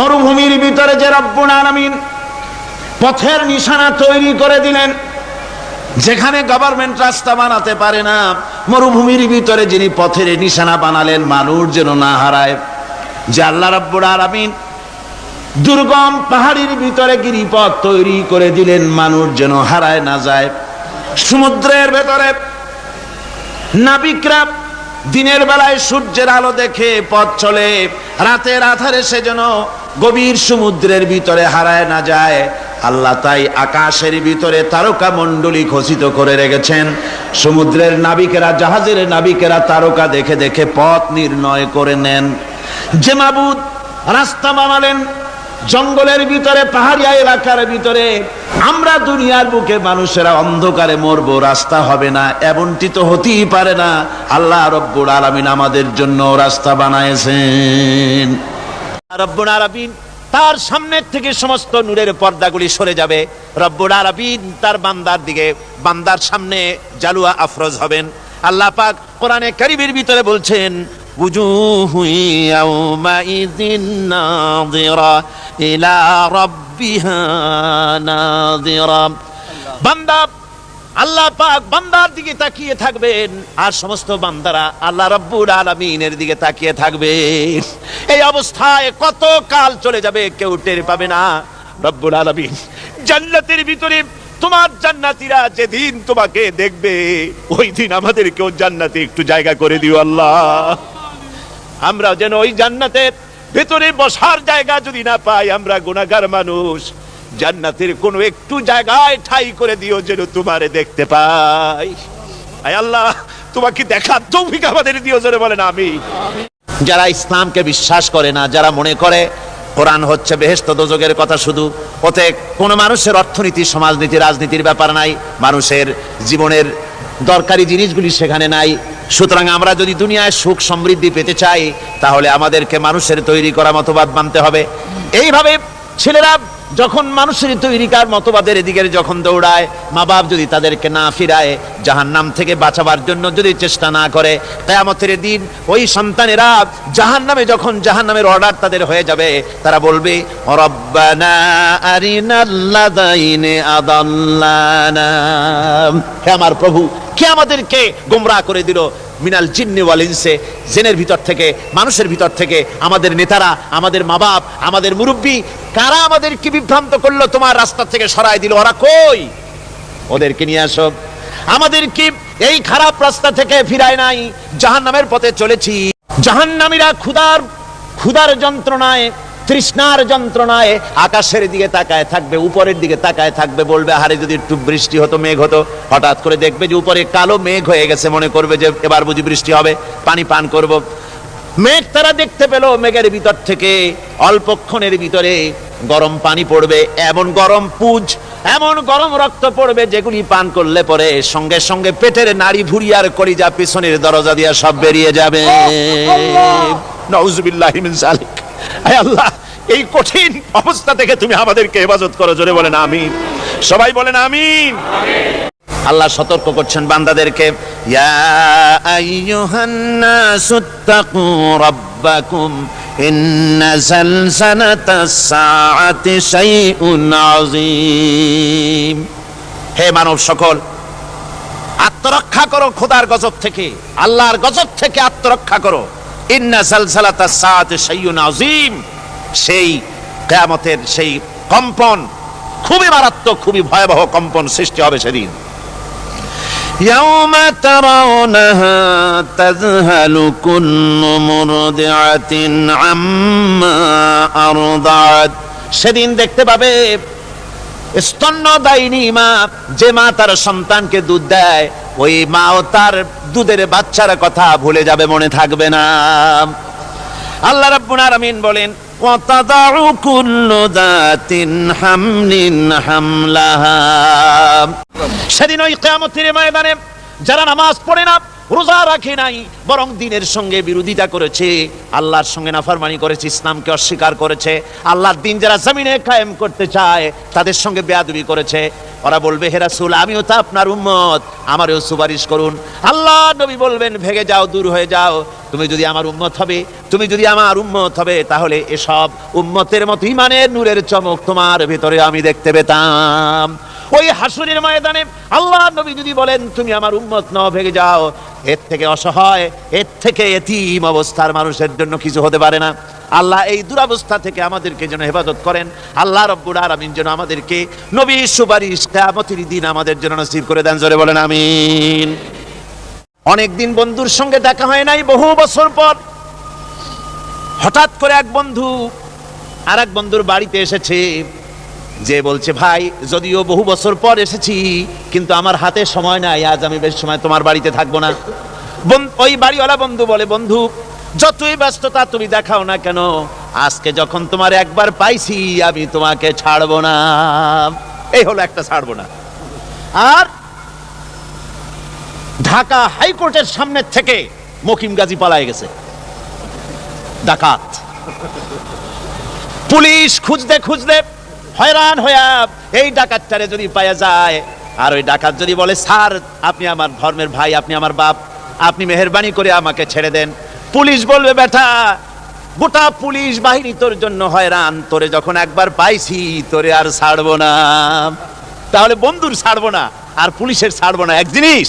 মরুভূমির ভিতরে যে রব্বুল আলামিন পথের নিশানা তৈরি করে দিলেন, যেখানে গভর্নমেন্ট রাস্তা বানাতে পারে না, মরুভূমির ভিতরে যিনি পথের নিশানা বানালেন, মানুষ যেন না হারায়। যে আল্লাহ রব্বুল আলামিন দুর্গম পাহাড়ির ভিতরে গিরিপথ তৈরি করে দিলেন, মানুষ যেন হারায় না যায়। সমুদ্রের ভেতরে নাবিকরা দিনের বেলায় সূর্যের আলো দেখে পথ চলে, রাতের আধারে সে যেন গভীর সমুদ্রের ভিতরে হারায় না যায়। আল্লাহ তাই আকাশের ভিতরে তারকা মণ্ডলী খচিত করে রেখেছেন। সমুদ্রের নাবিকেরা, জাহাজের নাবিকেরা তারকা দেখে দেখে পথ নির্ণয় করে নেন। যে মাবুদ রাস্তা বানালেন, জঙ্গলের ভিতরে, পাহাড়িয়া এলাকার ভিতরে, আমরা দুনিয়ার বুকে মানুষেরা অন্ধকারে মরবো, রাস্তা হবে না, এমনটি তো হতেই পারে না। আল্লাহ রব্বুল আলামিন আমাদের জন্য রাস্তা বানাইছেন। রব্বুল তার সামনের থেকে সমস্ত নূরের পর্দাগুলি সরে যাবে। রব্বুল আরবিন তার বান্দার দিকে, বান্দার সামনে জালুয়া আফরজ হবেন। আল্লাহ পাক কোরআনে কারিবির ভিতরে বলছেন বান্দা আল্লাহ পাক বান্দার দিকে তাকিয়ে থাকবেন। আর সমস্ত বান্দারা আল্লাহ রব্বুল আলমিনের দিকে তাকিয়ে থাকবে এই অবস্থায় কত কাল চলে যাবে কেউ টের পাবে না। রব্বুল আলমিন, জান্নাতের ভিতরে তোমার জান্নাতীরা যেদিন তোমাকে দেখবে, ওই দিন আমাদেরকেও জান্নাতে একটু জায়গা করে দিও আল্লাহ। আমরা যেন ওই জান্নাতের ভেতরে বসার জায়গা যদি না পাই, আমরা গুণাগার মানুষ। জান্নাতের কোনো একটু জায়গায় ঠাই করে দিও যেন তোমারে দেখতে পাই। আয় আল্লাহ, তোমাকে দেখার তৌফিক আমাদের দিও জোরে বলেন আমি যারা ইসলামকে বিশ্বাস করে না, যারা মনে করে কোরআন হচ্ছে বেহেস্ত দোজকের কথা শুধু ওতে কোনো মানুষের অর্থনীতি, সমাজনীতি, রাজনীতির ব্যাপার নাই, মানুষের জীবনের দরকারি জিনিসগুলি সেখানে নাই। সুতরাং আমরা যদি দুনিয়ায় সুখ সমৃদ্ধি পেতে চাই, তাহলে আমাদেরকে মানুষের তৈরি করা মতবাদ মানতে হবে। এইভাবে ছেলেরা যখন মানুষের তৈরিকার মতবাদের এদিকে যখন দৌড়ায়, মা বাপ যদি তাদেরকে না ফিরায়, জাহান্নাম থেকে বাঁচাবার জন্য যদি চেষ্টা না করে, কেয়ামতের দিন ওই সন্তানেরা জাহান্নামে যখন জাহান্নামের অর্ডার তাদের হয়ে যাবে, তারা বলবে আমার প্রভু, কে আমাদেরকে গোমরাহ করে দিল? মিনাল জিন্নি ওয়াল ইনসে, জেনের ভিতর থেকে, মানুষের ভিতর থেকে, আমাদের নেতারা, আমাদের মা বাপ আমাদের মুরব্বী, কারা আমাদেরকে বিভ্রান্ত করল, তোমার রাস্তা থেকে সরাই দিল, ওরা কই? ওদেরকে নিয়ে আসো। আমাদেরকে এই খারাপ রাস্তা থেকে ফিরায় নাই, জাহান্নামের পথে চলেছি। জাহান্নামীরা ক্ষুধার ক্ষুধার যন্ত্রণায় তৃষ্ণার যন্ত্রণায় আকাশের দিকে তাকায় থাকবে উপরের দিকে তাকায় থাকবে বলবে হারে যদি একটু বৃষ্টি হতো মেঘ হতো হঠাৎ করে দেখবে যে উপরে কালো মেঘ হয়ে গেছে মনে করবে যে এবার বুঝি বৃষ্টি হবে পানি পান করব। মেঘ তারা দেখতে পেল মেঘের ভিতর থেকে অল্পক্ষণের ভিতরে গরম পানি পড়বে এমন গরম পুজ এমন গরম রক্ত পড়বে যেগুলি পান করলে পরে সঙ্গে সঙ্গে পেটের নাড়ি ভুড়িয়ার যা পিছনের দরজা দিয়া সব বেরিয়ে যাবে। আয় আল্লাহ! এই কঠিন অবস্থা থেকে তুমি আমাদেরকে হেফাজত করো, জোরে বলেন আমিন। সবাই বলেন আমিন। আল্লাহ সতর্ক করছেন বান্দাদেরকে হে মানব সকল, আত্মরক্ষা করো খোদার গজব থেকে, আল্লাহর গজব থেকে আত্মরক্ষা করো। ইন্না সালসালাতাস সাআতি শাইউন আযীম সেই কিয়ামতের সেই কম্পন খুবই মারাত্মক খুবই ভয়াবহ কম্পন সৃষ্টি হবে সেদিন يوم ترونها تذهل كل مرضعة عما أرضعت সেদিন দেখতে পাবে স্তন্যদায়িনী মা যে মা তার সন্তানকে দুধ দেয় ওই মাও তার দুধের বাচ্চার কথা ভুলে যাবে মনে থাকবে না আল্লাহ রাব্বুল আলামিন বলেন وتضع كل ذات حمل حملها সেদিন ওই কিয়ামতের ময়দানে যারা নামাজ পড়ে না রোজা রাখে নাই, বরং দিনের সঙ্গে বিরোধিতা করেছে। আল্লাহর সঙ্গে নাফরমানি করেছে, ইসলামকে অস্বীকার করেছে। আল্লাহর দিন যারা জমিনে কায়েম করতে চায়, তাদের সঙ্গে বেয়াদবি করেছে। ওরা বলবে হেরাসুল আমিও তো আপনার উম্মত, আমারও সুপারিশ করুন। আল্লাহ নবী বলবেন, ভেগে যাও, দূর হয়ে যাও। তুমি যদি আমার উম্মত হবে, তুমি যদি আমার উম্মত হবে, তাহলে এসব উম্মতের মতো ইমানের নূরের চমক তোমার ভিতরে আমি দেখতে পেতাম। ওই হাসুরের ময়দানে আল্লাহ নবী যদি বলেন, তুমি আমার উম্মত ন ভেগে যাও। এর থেকে অসহায়, এর থেকে এতিম অবস্থার মানুষের জন্য কিছু হতে পারে না। আল্লাহ এই দুরাবস্থা থেকে আমাদেরকে যেন হেফাজত করেন। আল্লাহ রব্বুল আলামিন যেন আমাদেরকে নবী সুপারিশ কিয়ামতের দিন আমাদের জন্য নসিব করে দেন। জোরে বলেন, আমিন। অনেকদিন বন্ধুর সঙ্গে দেখা হয় নাই, বহু বছর পর। হঠাৎ করে এক বন্ধু আর এক বন্ধুর বাড়িতে এসেছে। যে বলছে, ভাই, যদিও বহু বছর পর এসেছি, কিন্তু আমার হাতে সময় নাই, আজ আমি বেশ সময় তোমার বাড়িতে থাকব না। ওই বাড়িওয়ালা বন্ধু বলে, বন্ধু, যতই ব্যস্ততা তুমি দেখাও না কেন, আজকে যখন তোমার একবার পাইছি, আমি তোমাকে ছাড়বো না। এই হলো একটা ছাড়বো না। আর ঢাকা হাইকোর্টের সামনে থেকে মকিম গাজী পালায় গেছে। ডাকাত। পুলিশ খুঁজতে খুঁজতে হয়রান হইয়া এই ডাকাতটারে যদি পাওয়া যায়, আর ওই ডাকাত যদি বলে, স্যার, আপনি আমার ধর্মের ভাই, আপনি আমার বাপ, আপনি মেহরবানি করে আমাকে ছেড়ে দেন। পুলিশ বলবে, বেটা, গোটা পুলিশ বাহিনী তোর জন্য হয়রান, তোরে যখন একবার পাইছি, তোরে আর ছাড়বো না। তাহলে বন্ধুর ছাড়বো না, আর পুলিশের ছাড়বো না। এক জিনিস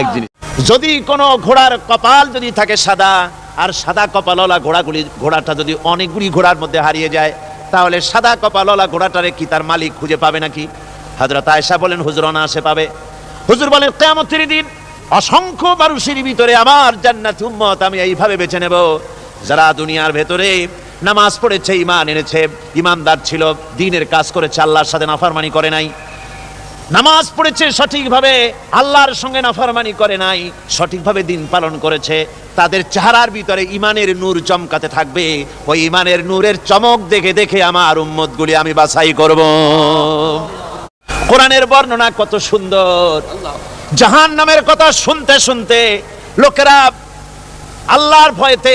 এক জিনিস। যদি কোনো ঘোড়ার কপাল যদি থাকে সাদা, আর সাদা কপালওয়ালা ঘোড়াগুলি, ঘোড়াটা যদি অনেকগুলি ঘোড়ার মধ্যে হারিয়ে যায় তাহলে সাদা কপালওয়ালা ঘোড়াটারে কি তার মালিক খুঁজে পাবে নাকি? হজরত আয়সা বলেন হুজুর অনায়াসে পাবে। হুজুর বলেন কেমন দিন অসংখ্য মানুষের ভিতরে আমার জান্নাত উম্মত আমি এইভাবে বেছে নেব। যারা দুনিয়ার ভেতরে নামাজ পড়েছে ইমান এনেছে ইমানদার ছিল, দিনের কাজ করেছে, আল্লাহর সাথে নাফারমানি করে নাই। নামাজ পড়েছে, সঠিকভাবে আল্লাহর সঙ্গে নাফরমানি করে নাই, সঠিকভাবে দিন পালন করেছে, তাদের চেহারার ভিতরে ইমানের নূর চমকাতে থাকবে, ওই ইমানের নূরের চমক দেখে দেখে আমার উম্মতগুলি আমি বাছাই করব। কোরআনের বর্ণনা কত সুন্দর। জাহান নামের কথা শুনতে শুনতে লোকেরা আল্লাহর ভয়তে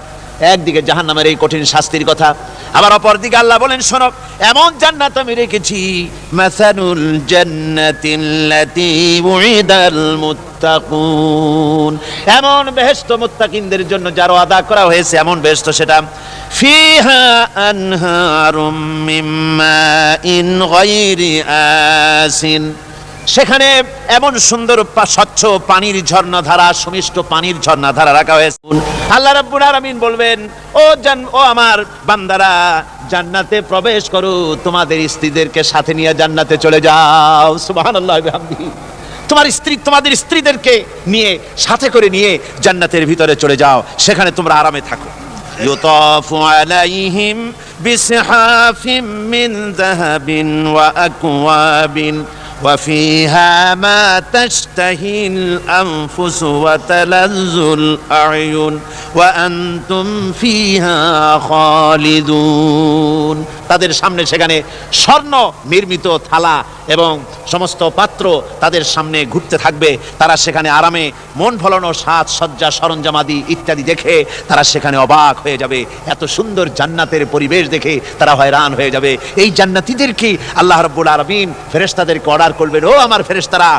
একদিকে জাহান্নামের এই কঠিন শাস্তির কথা, আবার অপর দিকে আল্লাহ বলেন, শোনো, এমন জান্নাত আমি রেখেছি মাসানুল জান্নাতিল্লাতি উইদাল মুত্তাকুন। এমন বেহেশত মুত্তাকিনদের জন্য যার আদা করা হয়েছে, এমন বেহেশত সেটা, ফিহা আনহারুম মিন মাইন গায়রি আসিন। সেখানে এমন সুন্দর স্বচ্ছ পানির ঝর্ণাধারা, সুমিষ্ট পানির ঝর্ণাধারা রাখা হয়েছে। আল্লাহ রাব্বুল আলামিন বলবেন, ও জান, ও আমার বান্দারা, জান্নাতে প্রবেশ করো, তোমাদের স্ত্রীদেরকে সাথে নিয়ে জান্নাতে চলে যাও। সুবহানাল্লাহ, বিহামদি। তোমার স্ত্রী, তোমাদের স্ত্রীদেরকে নিয়ে, সাথে করে নিয়ে জান্নাতের ভিতরে চলে যাও। সেখানে তোমরা আরামে থাকো। ইউতাফু আলাইহিম বিসহাফিম মিন যাহাবিন ওয়া আকওয়াবিন। وفيها ما تشتهي الأنفس وتلذ الأعين وأنتم فيها خالدون তাদের সামনে সেখানে স্বর্ণ নির্মিত থালা এবং সমস্ত পাত্র তাদের সামনে ঘুরতে থাকবে তারা সেখানে আরামে মন ভলানো সাজ সজ্জা সরঞ্জামাদি ইত্যাদি দেখে তারা সেখানে অবাক হয়ে যাবে এত সুন্দর জান্নাতের পরিবেশ দেখে তারা হয়রান হয়ে যাবে এই জান্নাতীদেরকে আল্লাহ রব্বুল আলমিন ফেরেশতাদেরকে অর্ডার করবেন ও আমার ফেরেশতারা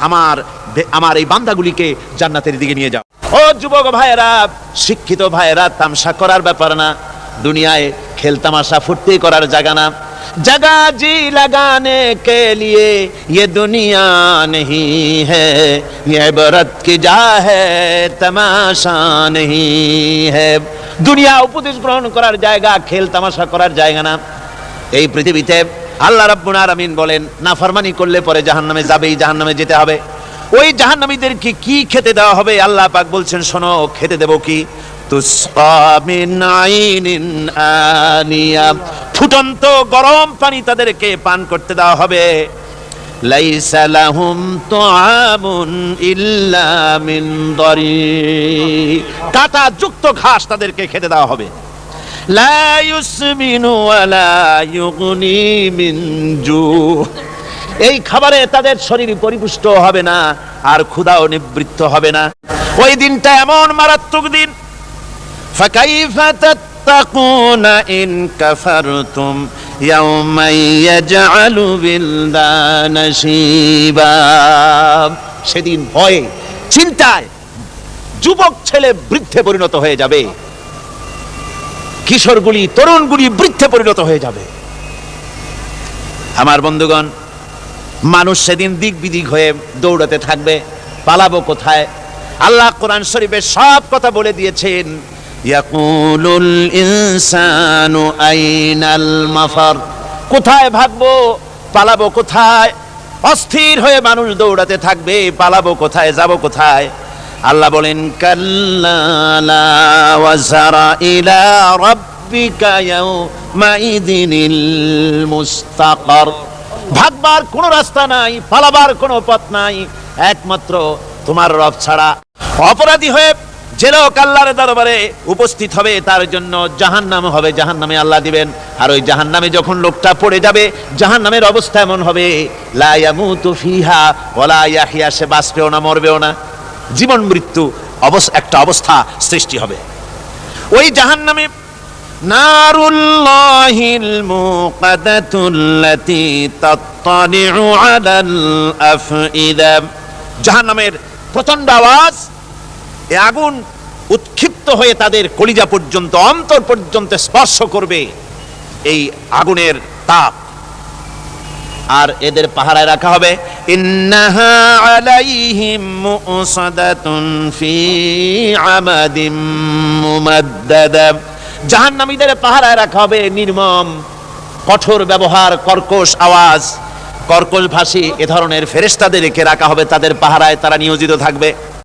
আমার বে- আমার এই বান্দাগুলিকে জান্নাতের দিকে নিয়ে যাও ও যুবক ভাইয়েরা শিক্ষিত ভাইয়েরা তামসা করার ব্যাপার না দুনিয়ায় খেল তামাশা ফুর্তি করার জায়গা না जगह जी लगाने के लिए ये दुनिया नहीं है ये बरत की जा है तमाशा नहीं है দুনিয়া উপদেশ গ্রহণ করার জায়গা খেল তামাশা করার জায়গা না এই পৃথিবীতে আল্লাহ রাব্বুল আলামিন বলেন, না ফরমানি করলে পরে জাহান্নামে যাবেই, জাহান্নামে যেতে হবে। ওই জাহান্নামীদেরকে কি খেতে দেওয়া হবে? আল্লাহ পাক বলছেন, শোনো, খেতে দেবো কি? ফুটন্ত গরম পানি তাদেরকে পান করতে দেওয়া হবে। লাইসা লাহুম তুআমুন ইল্লা মিন কাটা যুক্ত ঘাস তাদেরকে খেতে দেওয়া হবে। লা ইউসমিনু ওয়ালা ইউগনি মিন জু এই খাবারে তাদের শরীর পরিপুষ্ট হবে না আর ক্ষুধাও নিবৃত্ত হবে না ওই দিনটা এমন মারাত্মক দিন فكيف تتقون إن كفرتم يوما يجعل بلدان شيبا সেদিন ভয়ে চিন্তায় যুবক ছেলে বৃদ্ধে পরিণত হয়ে যাবে কিশোরগুলি, তরুণগুলি বৃদ্ধে পরিণত হয়ে যাবে। আমার বন্ধুগণ, মানুষ সেদিন দিক বিদিক হয়ে দৌড়াতে থাকবে, পালাবো কোথায়? আল্লাহ কোরআন শরীফে সব কথা বলে দিয়েছেন, ইয়াকুলুল ইনসানু আইনাল মাফার। কোথায় ভাগবো? পালাবো কোথায়? অস্থির হয়ে মানুষ দৌড়াতে থাকবে, পালাবো কোথায়? যাব কোথায়? আল্লাহ বলেন ভাগবার কোনো রাস্তা নাই, পালাবার কোনো পথ নাই, একমাত্র তোমার রব ছাড়া। অপরাধী হয়ে যে লোক আল্লাহর দরবারে উপস্থিত হবে, তার জন্য জাহান নাম হবে জাহান নামে আল্লাহ দিবেন। আর ওই জাহান নামে যখন লোকটা পড়ে যাবে জাহান নামের অবস্থা এমন হবে, লা ইয়ামুতু ফিহা ওয়ালা ইয়াহিয়া সে বাঁচবেও না, মরবেও না। জীবন মৃত্যু একটা অবস্থা সৃষ্টি হবে। ওই জাহান নামে আলাল আফইদা জাহান্নামের প্রচণ্ড আওয়াজ, এ আগুন উৎক্ষিপ্ত হয়ে তাদের কলিজা পর্যন্ত, অন্তর পর্যন্ত স্পর্শ করবে এই আগুনের তাপ। আর এদের পাহারায় রাখা হবে। ইন্নাহা আলাইহিম মুসাদাতুন ফি আমাদিম মুমাদ্দাদা জাহান্নামীদের পাহারায় রাখা হবে নির্মম, কঠোর ব্যবহার, কর্কশ আওয়াজ। কর্কশ ভাষী এ ধরনের ফেরেস্তাদেরকে রাখা হবে তাদের পাহারায়, তারা নিয়োজিত থাকবে।